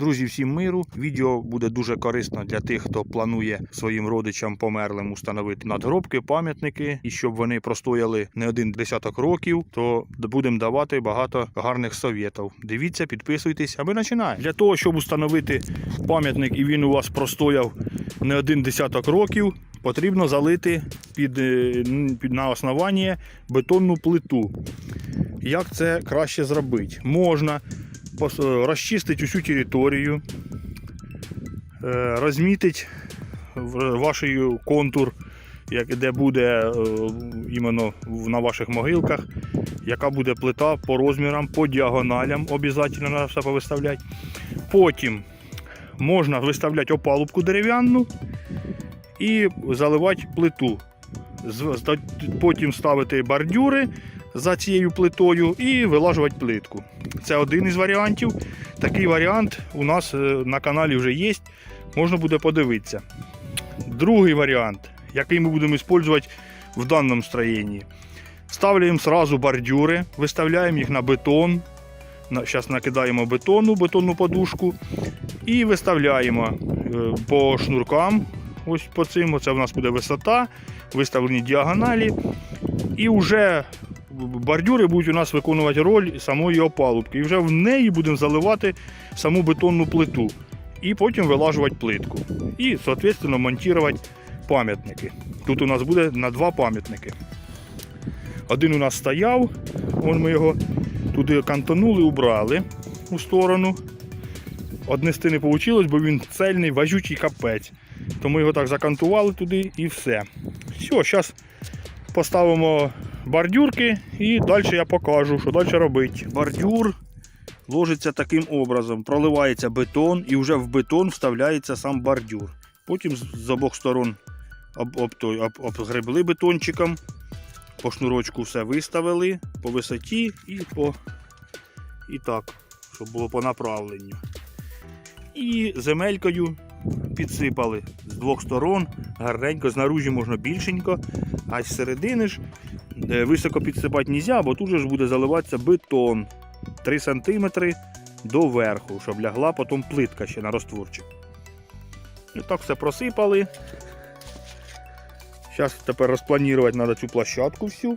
Друзі, всім миру. Відео буде дуже корисно для тих, хто планує своїм родичам померлим установити надгробки, пам'ятники, і щоб вони простояли не один десяток років, то будемо давати багато гарних совєтів. Дивіться, підписуйтесь, а ми починаємо. Для того, щоб установити пам'ятник і він у вас простояв не один десяток років, потрібно залити під, е, під на основання бетонну плиту. Як це краще зробити? Можна розчистити усю територію, е, розмітити в- ваш контур, як, де буде е, іменно на ваших могилках, яка буде плита по розмірам, по діагоналям, обов'язково треба все повиставляти. Потім можна виставляти опалубку дерев'яну і заливати плиту. Потім ставити бордюри за цією плитою і вилажувати плитку. Це один із варіантів. Такий варіант у нас е, на каналі вже є. Можна буде подивитися. Другий варіант, який ми будемо використовувати в даному строєнні. Ставляємо сразу бордюри, виставляємо їх на бетон. Зараз накидаємо бетону, бетонну подушку і виставляємо е, по шнуркам. Ось по цим. Це в нас буде висота, виставлені діагоналі. І вже бордюри будуть у нас виконувати роль самої опалубки. І вже в неї будемо заливати саму бетонну плиту. І потім вилажувати плитку. І, соответственно, монтувати пам'ятники. Тут у нас буде на два пам'ятники. Один у нас стояв, вон ми його туди кантонули, убрали у сторону. Однести не вийшло, бо він цельний, важучий капець. Тому його так закантували туди і все. Все, зараз поставимо бордюрки і далі я покажу, що далі робити. Бордюр ложиться таким образом: проливається бетон і вже в бетон вставляється сам бордюр. Потім з обох сторон обгребли бетончиком, по шнурочку все виставили по висоті і по і так, щоб було по направленню. І земелькою підсипали з двох сторон, гарненько, знаружі можна більшенько, а з середини ж високо підсипати не можна, бо тут же ж буде заливатися бетон 3 см до верху, щоб лягла потім плитка ще на розтворчик. І так все просипали. Зараз тепер розпланувати треба цю площадку всю.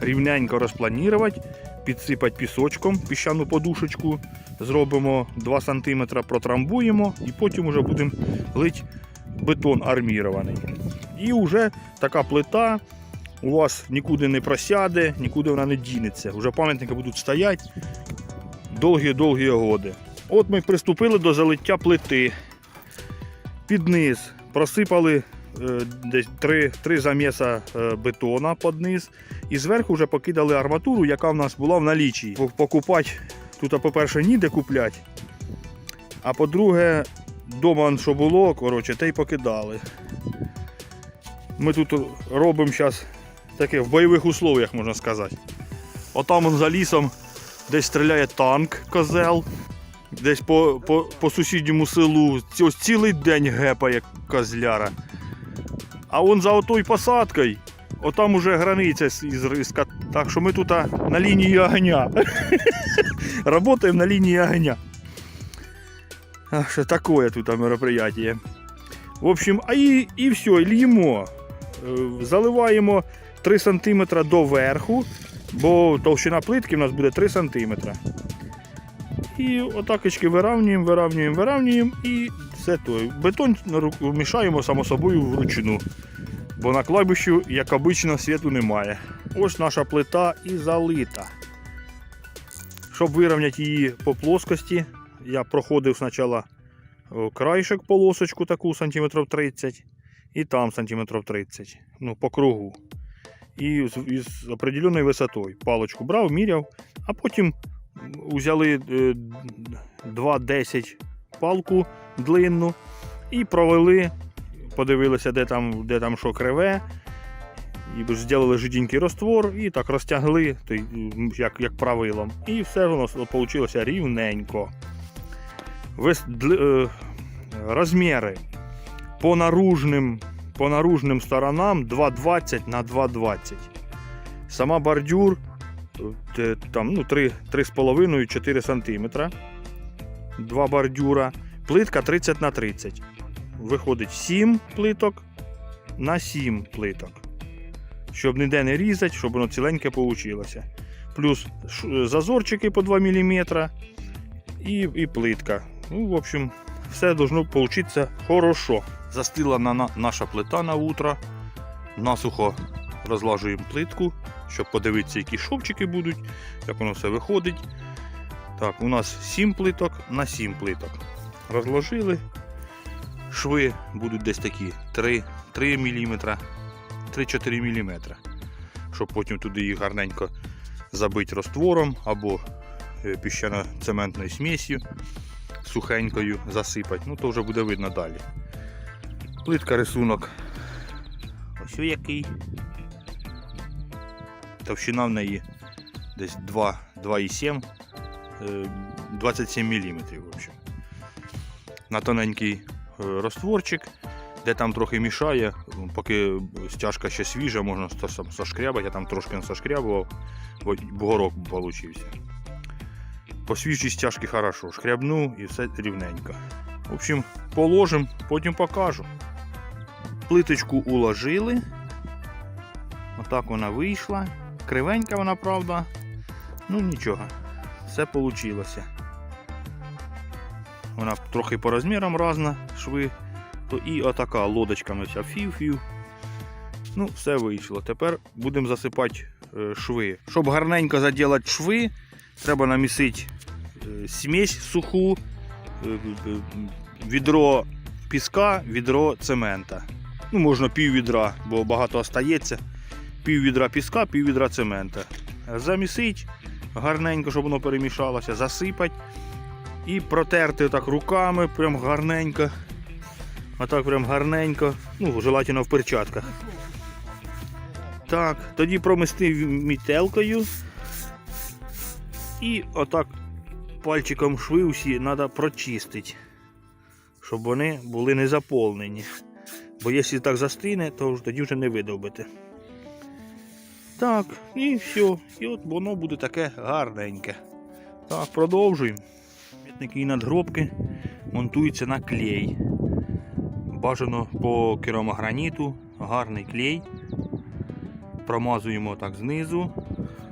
Рівненько розпланувати, підсипати пісочком піщану подушечку. Зробимо 2 см, протрамбуємо і потім вже будемо лити бетон армірований. І вже така плита у вас нікуди не просяде, нікуди вона не дінеться. Вже пам'ятники будуть стояти довгі-довгі годи. От ми приступили до залиття плити. Під низ просипали е, десь три, три заміса е, бетона під низ. І зверху вже покидали арматуру, яка в нас була в налічі. Покупати тут, по-перше, ніде купляти. А по-друге, дома що було, коротше, те й покидали. Ми тут робимо зараз таке в бойових условиях, можна сказати. Отам за лісом десь стріляє танк, козел, десь по, по, по сусідньому селу ось цілий день гепає козляра. А он за отою посадкою, отам уже границя із риска. Так що ми тут на лінії огня. Работаємо на лінії огня. А, що таке тут мероприятие. В общем, а і, і все, льємо. Е, Заливаємо 3 см до верху, бо товщина плитки в нас буде 3 см. І отакочки виравнюємо, виравнюємо, виравнюємо і все то. Бетон мішаємо само собою вручну. Бо на кладбищу, як обично, світу немає. Ось наша плита і залита. Щоб вирівняти її по плоскості, я проходив спочатку о, краєшок полосочку таку сантиметрів 30 і там сантиметрів 30, ну, по кругу. І з, із определеною висотою. Паличку брав, міряв, а потім взяли е, 2,10 палку длинну і провели, подивилися, де там, де там що криве. І зробили жиденький розтвор і так розтягли, як, як правилом. І все воно вийшло рівненько. Е, розміри по наружним, по наружним сторонам 2,20 на 2,20. Сама бордюр е, там, ну, 3, 3,5-4 см. два бордюра. Плитка 30 на 30. Виходить 7 плиток на 7 плиток. Щоб ніде не різати, щоб воно ціленьке вийшло. Плюс зазорчики по 2 мм і, і плитка. Ну, в общем, все должно получиться хорошо. Застила на, на, наша плита на утро. Насухо розлажуємо плитку, щоб подивитися, які шовчики будуть, як воно все виходить. Так, у нас 7 плиток на 7 плиток. Розложили. Шви будуть десь такі 3, 3 мм, 3-4 мм. Щоб потім туди їх гарненько забити розтвором або е, піщано-цементною смісю сухенькою засипати. Ну, то вже буде видно далі. Плитка рисунок. Ось який. Товщина в неї десь 2,7, е, 27 мм. В общем. На тоненький е, розтворчик, де там трохи мішає, поки стяжка ще свіжа, можна сошкрябати, я там трошки не сошкрябував, бо бугорок получився. По свіжій стяжки хорошо, шкрябну і все рівненько. В общем, положим, потім покажу. Плиточку уложили. Отак вона вийшла. Кривенька вона, правда. Ну нічого, все вийшло. Вона трохи по розмірам різна, шви. То і отака лодочками вся фів-фів. Ну, все вийшло. Тепер будемо засипати е, шви. Щоб гарненько заділати шви, треба намісити е, смесь суху, е, відро піска, відро цемента. Ну, можна пів відра, бо багато остається. Пів відра піска, пів відра цемента. Замісить гарненько, щоб воно перемішалося, засипати і протерти так руками, прям гарненько. Отак прям гарненько. Ну, желательно в перчатках. Так, тоді промести мітелкою. І отак пальчиком шви усі треба прочистити, щоб вони були не заповнені. Бо якщо так застине, то тоді вже не видовбите. Так, і все. І от воно буде таке гарненьке. Так, продовжуємо. Пам'ятники і надгробки монтуються на клей. Бажано по керамограніту, гарний клей. Промазуємо так знизу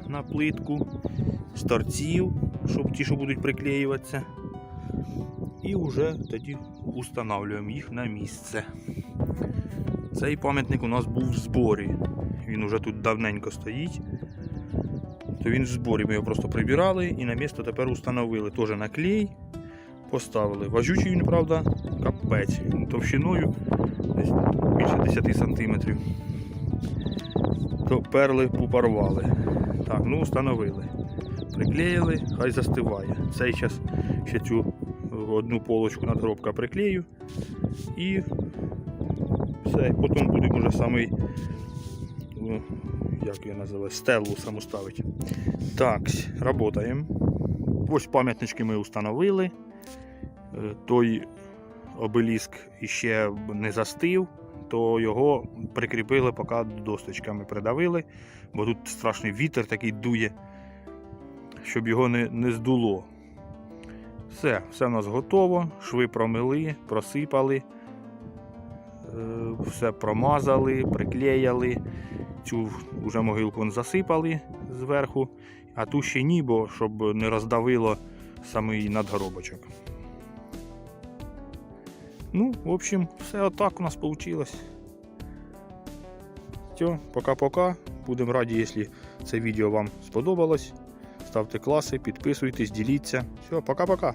на плитку, з торців, щоб ті, що будуть приклеюватися. І вже тоді устанавлюємо їх на місце. Цей пам'ятник у нас був в зборі. Він уже тут давненько стоїть. То він в зборі. Ми його просто прибирали і на місце тепер установили. Теж на клей поставили. Важучий він, правда, капець. Товщиною десь більше 10 сантиметрів. То перли попарвали. Так, ну встановили. Приклеїли, хай застиває. Цей час ще цю одну полочку надгробка приклею і все. Потім будемо вже самий, ну, як його називати, стелу саму. Так, працюємо. Ось пам'ятнички ми встановили. Е, Той обеліск іще не застив, то його прикріпили, поки досточками придавили, бо тут страшний вітер такий дує, щоб його не, не здуло. Все, все в нас готово. Шви промили, просипали, все промазали, приклеяли. Цю вже могилку засипали зверху, а ту ще ні, бо щоб не роздавило самий надгробочок. Ну, в общем, все отак у нас вийшло. Все, пока-пока. Будемо раді, якщо це відео вам сподобалось. Ставте класи, підписуйтесь, діліться. Все, пока-пока.